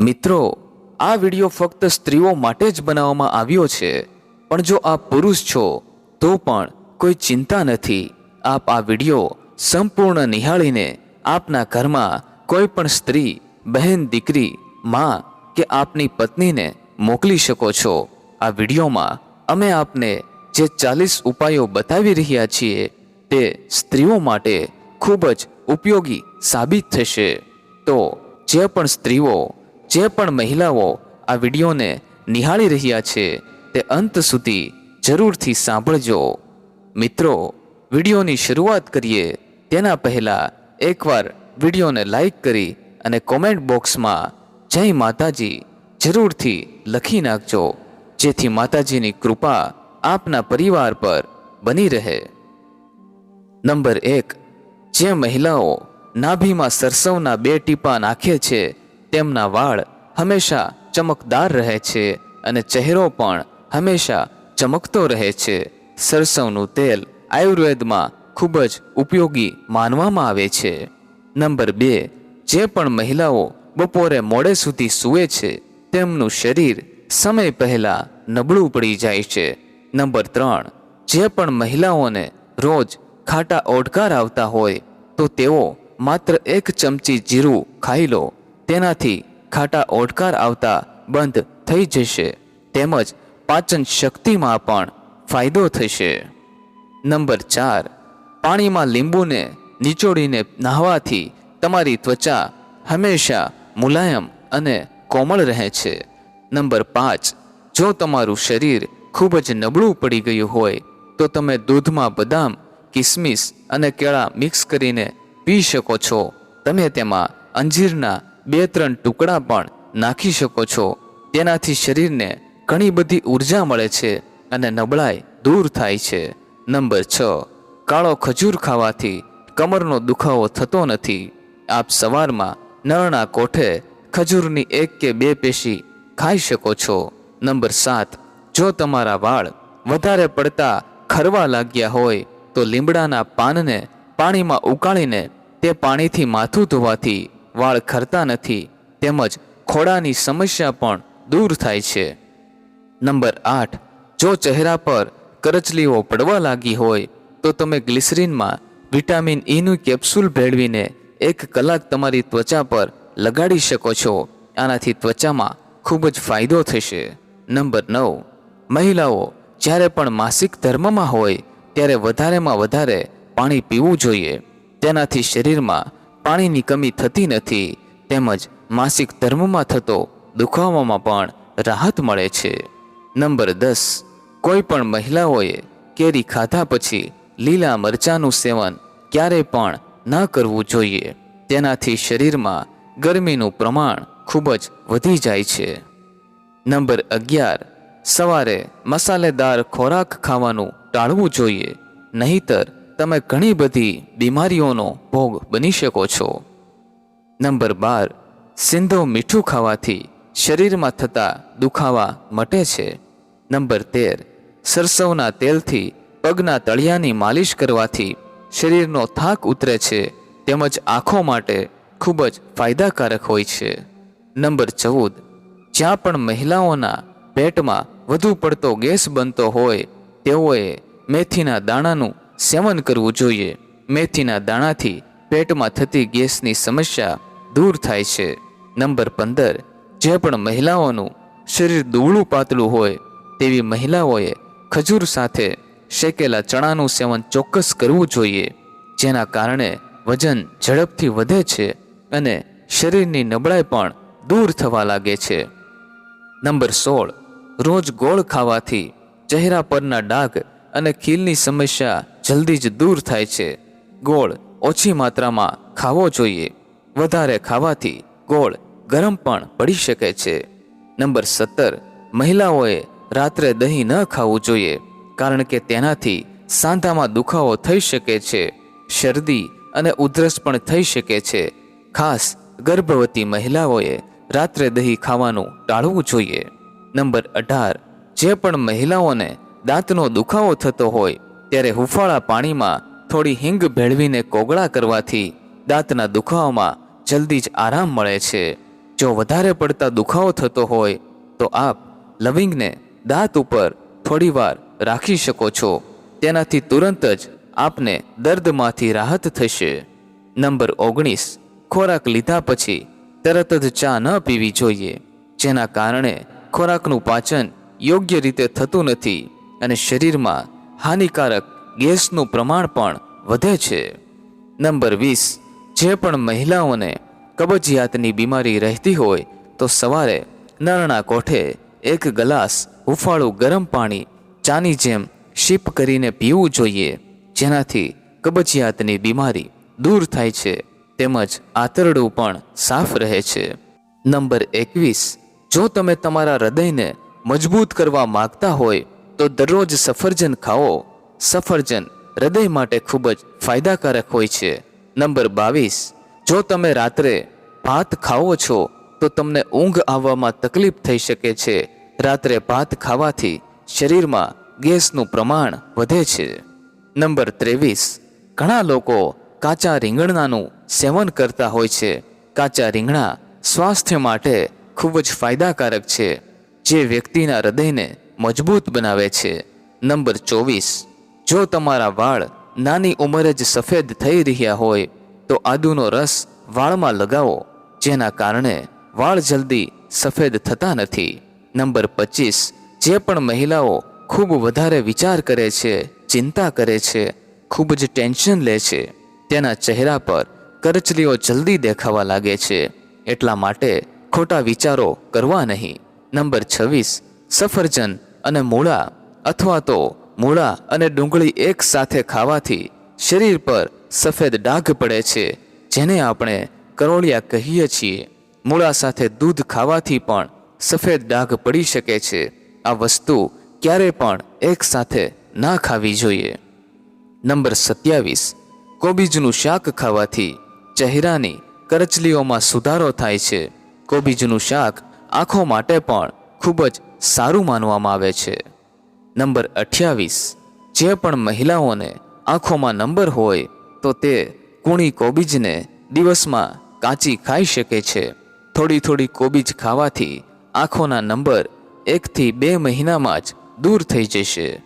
મિત્રો, આ વિડિયો ફક્ત સ્ત્રીઓ માટે જ બનાવવામાં આવ્યો છે, પણ જો આપ પુરુષ છો, તો પણ કોઈ ચિંતા નથી. આપ આ વીડિયો સંપૂર્ણ નિહાળીને આપના ઘરમાં કોઈ પણ સ્ત્રી, બહેન, દીકરી, માં કે આપની પત્નીને મોકલી શકો છો. આ વિડીયોમાં અમે આપને જે ચાલીસ ઉપાયો બતાવી રહ્યા છીએ, તે સ્ત્રીઓ માટે ખૂબ જ ઉપયોગી સાબિત થશે. તો, જે પણ સ્ત્રીઓ જે પણ મહિલાઓ આ વિડીયોને નિહાળી રહ્યા છે, તે અંત સુધી જરૂરથી સાંભળજો. મિત્રો, વિડીયોની શરૂઆત કરીએ તેના પહેલાં એકવાર વિડીયોને લાઈક કરી અને કોમેન્ટ બોક્સમાં જય માતાજી જરૂરથી લખી નાખજો, જેથી માતાજીની કૃપા આપના પરિવાર પર બની રહે. નંબર એક, જે મહિલાઓ નાભીમાં સરસવના બે ટીપા નાખે છે તેમના વાળ હંમેશા ચમકદાર રહે છે અને ચહેરો પણ હંમેશા ચમકતો રહે છે. સરસવનું તેલ આયુર્વેદમાં ખૂબ જ ઉપયોગી માનવામાં આવે છે. નંબર બે, જે પણ મહિલાઓ બપોરે મોડે સુધી સૂવે છે, તેમનું શરીર સમય પહેલા નબળું પડી જાય છે. નંબર ત્રણ, જે પણ મહિલાઓને રોજ ખાટા ઓડકાર આવતા હોય, તો તેઓ માત્ર એક ચમચી જીરું ખાઈ લો. તેનાથી ખાટા ઓડકાર આવતા બંધ થઈ જશે. તેમજ પાચન શક્તિમાં પણ ફાયદો થશે. નંબર ચાર. પાણીમાં લીંબુને નીચોડીને નહાવાથી તમારી ત્વચા હંમેશા મુલાયમ અને કોમળ રહે છે. નંબર પાંચ. જો તમારું શરીર ખૂબ જ નબળું પડી ગયું હોય, તો તમે દૂધમાં બદામ, કિસમિસ અને કેળા મિક્સ કરીને પી શકો છો. તમે તેમાં અંજીરના બે ત્રણ ટુકડા પણ નાખી શકો છો. તેનાથી શરીરને ઘણી બધી ઊર્જા મળે છે અને નબળાઈ દૂર થાય છે. નંબર છ. કાળો ખજૂર ખાવાથી કમરનો દુખાવો થતો નથી. આપ સવારમાં નળના કોઠે ખજૂરની એક કે બે પેશી ખાઈ શકો છો. નંબર સાત. જો તમારા વાળ વધારે પડતા ખરવા લાગ્યા હોય, તો લીમડાના પાનને પાણીમાં ઉકાળીને તે પાણીથી માથું ધોવાથી વાળ ખરતા નથી, તેમજ ખોડાની સમસ્યા પણ દૂર થાય છે. નંબર આઠ, જો ચહેરા પર કરચલીઓ પડવા લાગી હોય, તો તમે ગ્લિસરીનમાં વિટામિન ઈનું કેપ્સ્યુલ ભેળવીને એક કલાક તમારી ત્વચા પર લગાડી શકો છો. આનાથી ત્વચામાં ખૂબ જ ફાયદો થશે. નંબર નવ, મહિલાઓ જ્યારે પણ માસિક ધર્મમાં હોય, ત્યારે વધારેમાં વધારે પાણી પીવું જોઈએ. તેનાથી શરીરમાં પાણીની કમી થતી નથી તેમજ માસિક ધર્મમાં થતો દુખાવામાં પણ રાહત મળે છે. નંબર દસ, કોઈ પણ મહિલાઓએ કેરી ખાધા પછી લીલા મરચાંનું સેવન ક્યારેય પણ ન કરવું જોઈએ. તેનાથી શરીરમાં ગરમીનું પ્રમાણ ખૂબ જ વધી જાય છે. નંબર અગિયાર, સવારે મસાલેદાર ખોરાક ખાવાનું ટાળવું જોઈએ, નહીતર તમે ઘણી બધી બીમારીઓનો ભોગ બની શકો છો. નંબર બાર, સિંધો મીઠું ખાવાથી શરીરમાં થતા દુખાવા મટે છે. નંબર તેર, સરસવના તેલથી પગના તળિયાની માલિશ કરવાથી શરીરનો થાક ઉતરે છે, તેમજ આંખો માટે ખૂબ જ ફાયદાકારક હોય છે. નંબર ચૌદ, જ્યાં પણ મહિલાઓના પેટમાં વધુ પડતો ગેસ બનતો હોય, તેઓએ મેથીના દાણાનું સેવન કરવું જોઈએ. મેથીના દાણાથી પેટમાં થતી ગેસની સમસ્યા દૂર થાય છે. નંબર પંદર, જે પણ મહિલાઓનું શરીર દુબળું પાતળું હોય, તેવી મહિલાઓએ ખજૂર સાથે શેકેલા ચણાનું સેવન ચોક્કસ કરવું જોઈએ, જેના કારણે વજન ઝડપથી વધે છે અને શરીરની નબળાઈ પણ દૂર થવા લાગે છે. નંબર સોળ, રોજ ગોળ ખાવાથી ચહેરા પરના ડાઘ અને ખીલની સમસ્યા જલ્દી જ દૂર થાય છે. ગોળ ઓછી માત્રામાં ખાવો જોઈએ. વધારે ખાવાથી ગોળ ગરમ પણ પડી શકે છે. નંબર સત્તર, મહિલાઓએ રાત્રે દહીં ન ખાવું જોઈએ, કારણ કે તેનાથી સાંધામાં દુખાવો થઈ શકે છે, શરદી અને ઉધરસ પણ થઈ શકે છે. ખાસ ગર્ભવતી મહિલાઓએ રાત્રે દહીં ખાવાનું ટાળવું જોઈએ. નંબર અઢાર, જે પણ મહિલાઓને દાંતનો દુખાવો થતો હોય ત્યારે હુંફાળા પાણીમાં થોડી હિંગ ભેળવીને કોગળા કરવાથી દાંતના દુખાવામાં જલ્દી જ આરામ મળે છે. જો વધારે પડતા દુખાવો થતો હોય, તો આપ લવિંગને દાંત ઉપર થોડીવાર રાખી શકો છો. તેનાથી તુરંત જ આપને દર્દમાંથી રાહત થશે. નંબર ઓગણીસ. ખોરાક લીધા પછી તરત જ ચા ન પીવી જોઈએ, જેના કારણે ખોરાકનું પાચન યોગ્ય રીતે થતું નથી અને શરીરમાં હાનિકારક ગેસનું પ્રમાણ પણ વધે છે. નંબર વીસ, જે પણ મહિલાઓને કબજિયાતની બીમારી રહેતી હોય તો સવારે નરણા કોઠે એક ગ્લાસ હુફાળું ગરમ પાણી ચાની જેમ શીપ કરીને પીવું જોઈએ, જેનાથી કબજિયાતની બીમારી દૂર થાય છે, તેમજ આંતરડું પણ સાફ રહે છે. નંબર એકવીસ, જો તમે તમારા હૃદયને મજબૂત કરવા માગતા હોય તો દરરોજ સફરજન ખાઓ. સફરજન હૃદય માટે ખૂબ જ ફાયદાકારક હોય છે. નંબર બાવીસ, જો તમે રાત્રે ભાત ખાઓ છો, તો તમને ઊંઘ આવવામાં તકલીફ થઈ શકે છે. રાત્રે ભાત ખાવાથી શરીરમાં ગેસનું પ્રમાણ વધે છે. નંબર ત્રેવીસ, ઘણા લોકો કાચા રીંગણાનું સેવન કરતા હોય છે. કાચા રીંગણા સ્વાસ્થ્ય માટે ખૂબ જ ફાયદાકારક છે. જે વ્યક્તિના હૃદયને મજબૂત બનાવે છે. નંબર ચોવીસ, જો તમારા વાળ નાની ઉંમરે જ સફેદ થઈ રહ્યા હોય, તો આદુનો રસ વાળમાં લગાવો, જેના કારણે વાળ જલ્દી સફેદ થતા નથી. નંબર પચીસ, જે પણ મહિલાઓ ખૂબ વધારે વિચાર કરે છે, ચિંતા કરે છે, ખૂબ જ ટેન્શન લે છે, તેના ચહેરા પર કરચલીઓ જલ્દી દેખાવા લાગે છે. એટલા માટે ખોટા વિચારો કરવા નહીં. નંબર છવ્વીસ, સફરજન અને મૂળા અથવા તો મૂળા અને ડુંગળી એક સાથે ખાવાથી શરીર પર સફેદ ડાઘ પડે છે, જેને આપણે કરોળિયા કહીએ છીએ. મૂળા સાથે દૂધ ખાવાથી પણ સફેદ ડાઘ પડી શકે છે. આ વસ્તુ ક્યારે પણ એક સાથે ના ખાવી જોઈએ. નંબર સત્યાવીસ. કોબીજનું શાક ખાવાથી ચહેરાની કરચલીઓમાં સુધારો થાય છે. કોબીજનું શાક આંખો માટે પણ ખૂબ જ સારું માનવામાં આવે છે. નંબર અઠ્યાવીસ. જે પણ મહિલાઓને આંખોમાં નંબર હોય, તો તે કૂણી કોબીજને દિવસમાં કાચી ખાઈ શકે છે. થોડી થોડી કોબીજ ખાવાથી આંખોના નંબર એકથી બે મહિનામાં જ દૂર થઈ જશે.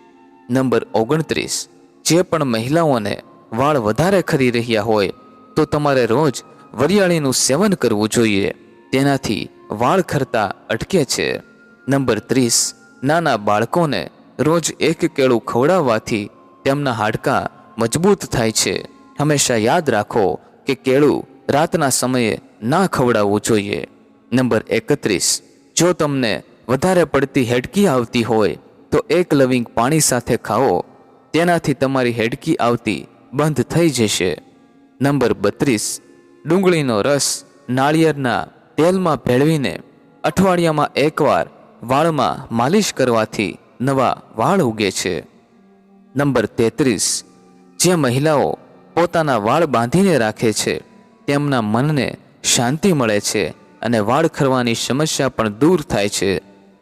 નંબર ઓગણત્રીસ. જે પણ મહિલાઓને વાળ વધારે ખરી રહ્યા હોય, તો તમારે રોજ વરિયાળીનું સેવન કરવું જોઈએ. તેનાથી વાળ ખરતા અટકે છે. નંબર ત્રીસ, નાના બાળકોને રોજ એક કેળું ખવડાવવાથી તેમના હાડકાં મજબૂત થાય છે. હંમેશા યાદ રાખો કે કેળું રાતના સમયે ના ખવડાવવું જોઈએ. નંબર એકત્રીસ, જો તમને વધારે પડતી હેડકી આવતી હોય, તો એક લવિંગ પાણી સાથે ખાઓ. તેનાથી તમારી હેડકી આવતી બંધ થઈ જશે. નંબર બત્રીસ, ડુંગળીનો રસ નાળિયેરના તેલમાં ભેળવીને અઠવાડિયામાં એકવાર વાળમાં માલિશ કરવાથી નવા વાળ ઉગે છે. નંબર તેત્રીસ. જે મહિલાઓ પોતાના વાળ બાંધીને રાખે છે, તેમના મનને શાંતિ મળે છે અને વાળ ખરવાની સમસ્યા પણ દૂર થાય છે.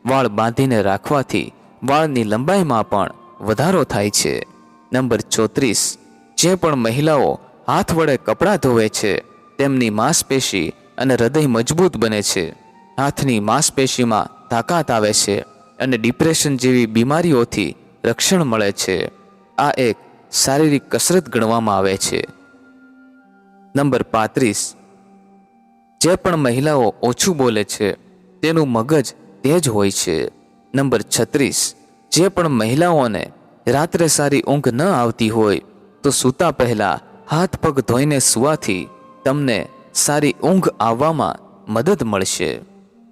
વાળ બાંધીને રાખવાથી વાળની લંબાઈમાં પણ વધારો થાય છે. નંબર ચોત્રીસ. જે પણ મહિલાઓ હાથ વડે કપડાં ધોવે છે, તેમની માંસપેશી અને હૃદય મજબૂત બને છે. હાથની માંસપેશીમાં તાકાત આવે છે અને ડિપ્રેશન જેવી બીમારીઓથી રક્ષણ મળે છે. આ એક શારીરિક કસરત ગણવામાં આવે છે. નંબર પાંત્રીસ. જે પણ મહિલાઓ ઓછું બોલે છે, તેનું મગજ તેજ હોય છે. નંબર છત્રીસ. જે પણ મહિલાઓને રાત્રે સારી ઊંઘ ન આવતી હોય, તો સૂતા પહેલા હાથ પગ ધોઈને સૂવાથી તમને સારી ઊંઘ આવવામાં મદદ મળશે.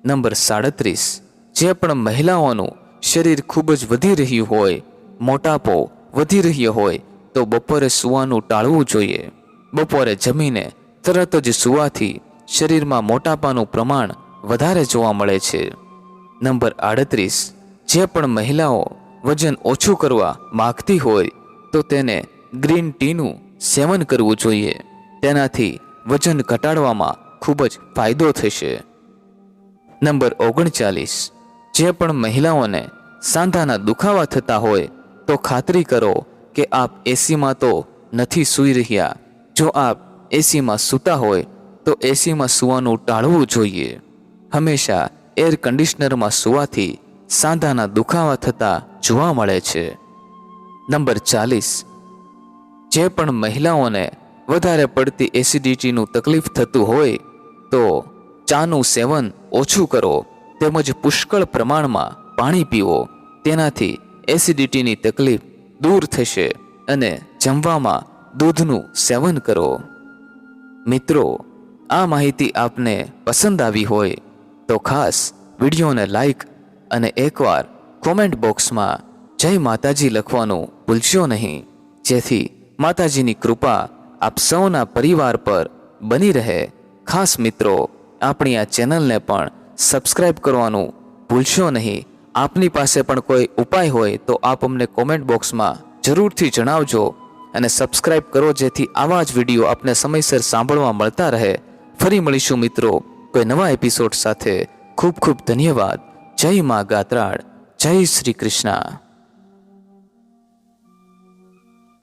નંબર સાડત્રીસ. જે પણ મહિલાઓનું શરીર ખૂબ જ વધી રહ્યું હોય, મોટાપો વધી રહ્યો હોય, તો બપોરે સૂવાનું ટાળવું જોઈએ. બપોરે જમીને તરત જ સૂવાથી શરીરમાં મોટાપાનું પ્રમાણ વધારે જોવા મળે છે. નંબર આડત્રીસ, જે પણ મહિલાઓ વજન ઓછું કરવા માગતી હોય, તો તેને ગ્રીન ટીનું સેવન કરવું જોઈએ. તેનાથી વજન ઘટાડવામાં ખૂબ જ ફાયદો થશે. નંબર ઓગણચાલીસ જે પણ મહિલાઓને સાંધાના દુખાવા થતા હોય, તો ખાતરી કરો કે આપ એસીમાં તો નથી સૂઈ રહ્યા. જો આપ એસીમાં સૂતા હોય, તો એસીમાં સૂવાનું ટાળવું જોઈએ. હંમેશા એર કન્ડિશનરમાં સૂવાથી સાંધાના દુખાવા થતા જોવા મળે છે. નંબર ચાલીસ. જે પણ મહિલાઓને વધારે પડતી એસિડિટીનું તકલીફ થતું હોય, તો ચાનું સેવન ઓછું કરો. તેમજ પુષ્કળ પ્રમાણમાં પાણી પીવો. તેનાથી એસિડિટીની તકલીફ દૂર થશે અને જમવામાં દૂધનું સેવન કરો. મિત્રો, આ માહિતી આપને પસંદ આવી હોય તો ખાસ વિડીયોને લાઈક અને એકવાર કોમેન્ટ બોક્સમાં જય માતાજી લખવાનું ભૂલશો નહીં. જેથી માતાજીની કૃપા આપ સૌના પરિવાર પર બની રહે. ખાસ મિત્રો, આપણી આ ચેનલને પણ સબસ્ક્રાઇબ કરવાનું ભૂલશો નહીં. આપની પાસે પણ કોઈ ઉપાય હોય તો આપ અમને કોમેન્ટ બોક્સમાં જરૂરથી જણાવજો અને સબસ્ક્રાઇબ કરો જેથી આવા જ વીડિયો આપને સમયસર સાંભળવા મળતા રહે. ફરી મળીશું મિત્રો કોઈ નવા એપિસોડ સાથે. ખૂબ ખૂબ ધન્યવાદ. જય મા ગાત્રાળ. જય શ્રી કૃષ્ણ.